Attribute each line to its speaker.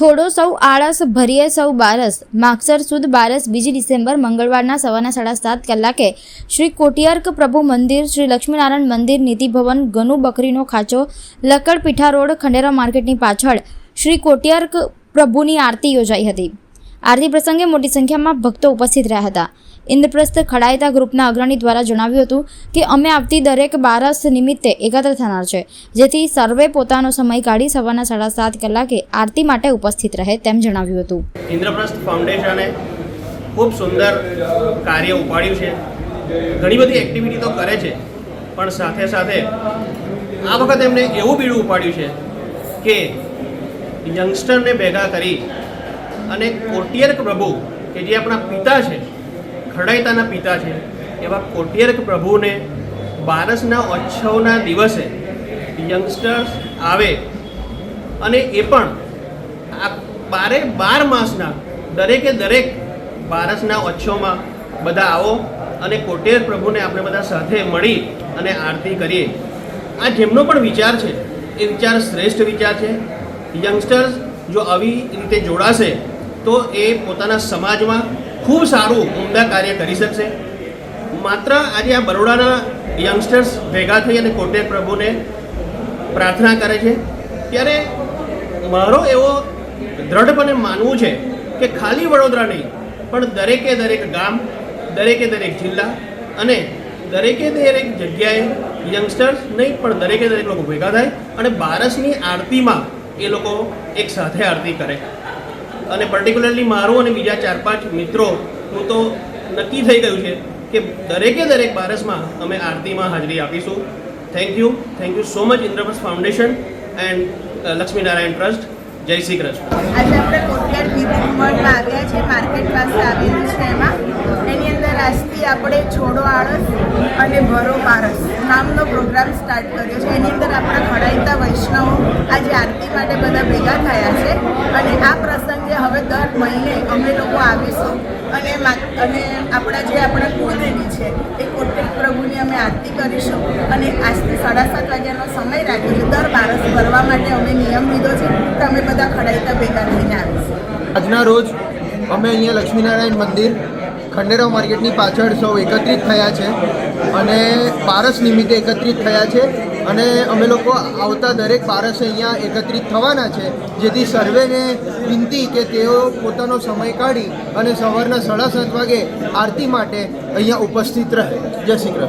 Speaker 1: છોડો સૌ આળસ, ભરીએ સૌ બારસ. માગસર સુદ બારસ, બીજી ડિસેમ્બર, મંગળવારના સવારના સાડા સાત કલાકે શ્રી કોટિયાર્ક પ્રભુ મંદિર, શ્રી લક્ષ્મીનારાયણ મંદિર, નીતિભવન, ગનુ બકરીનો ખાંચો, લક્કડ રોડ, ખંડેરા માર્કેટની પાછળ શ્રી કોટિયાર્ક પ્રભુની આરતી યોજાઈ હતી. આરતી પ્રસંગે મોટી સંખ્યામાં ભક્તો ઉપસ્થિત રહ્યા હતા. ઇન્દ્રપ્રસ્થ ખડાયતા ગ્રુપના અગ્રણી દ્વારા જણાવ્યું હતું કે અમે આવતી દરેક બારસ નિમિત્તે એકત્ર થનાર છે, જેથી સર્વે પોતાનો સમય કાઢી સવારના સાડા સાત કલાકે આરતી માટે ઉપસ્થિત રહે તેમ જણાવ્યું હતું.
Speaker 2: ઇન્દ્રપ્રસ્થ ફાઉન્ડેશને ખૂબ સુંદર કાર્ય ઉપાડ્યું છે. ઘણી બધી એક્ટિવિટી તો કરે છે, પણ સાથે સાથે આ વખત એમને એવું બીડું ઉપાડ્યું છે કે યંગસ્ટરને ભેગા કરી અને કોટિયર પ્રભુ, કે જે આપણા પિતા છે ખડાઈતાના પિતા છે. એવા કોટિયર્ક પ્રભુને બારસના ઉત્સવના દિવસે યંગસ્ટર્સ આવે અને એ પણ આ બારે બાર માસના દરેકે દરેક બારસના ઉત્સવમાં બધા આવો અને કોટેર પ્રભુને આપણે બધા સાથે મળી અને આરતી કરીએ. આ જેમનો પણ વિચાર છે, એ વિચાર શ્રેષ્ઠ વિચાર છે. યંગસ્ટર્સ જો આવી રીતે જોડાશે, તો એ પોતાના સમાજમાં ખૂબ સારું ઉમદા કાર્ય કરી શકશે. માત્ર આજે આ બરોડાના યંગસ્ટર્સ ભેગા થઈ અને કોટેર પ્રભુને પ્રાર્થના કરે છે. ત્યારે મારો એવો દ્રઢપણે માનવું છે કે ખાલી વડોદરા નહીં, પણ દરેકે દરેક ગામ, દરેકે દરેક જિલ્લા અને દરેકે દરેક જગ્યાએ યંગસ્ટર્સ નહીં, પણ દરેકે દરેક લોકો ભેગા થાય અને બારસની આરતીમાં એ લોકો એક સાથે આરતી કરે. અને પર્ટિક્યુલરલી મારું અને બીજા ચાર પાંચ મિત્રો, હું તો નક્કી થઈ ગયું છે કે દરેકે દરેક બારસમાં અમે આરતીમાં હાજરી આપીશું. Thank you thank you so much Indraprastha foundation and Lakshminarayan trust જય શ્રી કૃષ્ણ
Speaker 3: આજે આપણે કોટિયાર વિધિમોલમાં આવ્યા છે માર્કેટ પાસે આવેલું છે એમાં. એની અંદર આજથી આપણે છોડો આળસ અને ભરો પારસ નામનો પ્રોગ્રામ સ્ટાર્ટ કર્યો છે. એની અંદર આપણા વૈષ્ણવો આજે આરતી માટે બધા ભેગા થયા છે અને આ પ્રસંગે હવે દર મહિને અમે લોકો આવીશું અને અને આપણા જે આપણા કુળદેવી છે એ કોટેક પ્રભુની અમે આરતી કરીશું અને આજથી સાડા સાત વાગ્યાનો સમય રાખ્યો છે. દર બારસ ભરવા માટે અમે નિયમ લીધો છે તો અમે બધા ખડાઈતા ભેગા થઈને આવીશું.
Speaker 4: આજના રોજ અમે અહીંયા લક્ષ્મીનારાયણ મંદિર, ખંડેરાવ માર્કેટની પાછળ સૌ એકત્રિત થયા છે અને પારસ નિમિત્તે એકત્રિત થયા છે. અને અમે લોકો આવતા દરેક પારસે અહીંયા એકત્રિત થવાના છે, જેથી સર્વેને વિનંતી કે તેઓ પોતાનો સમય કાઢી અને સવારના સાડા સાત વાગે આરતી માટે અહીંયા ઉપસ્થિત રહે. જય શ્રી કૃષ્ણ.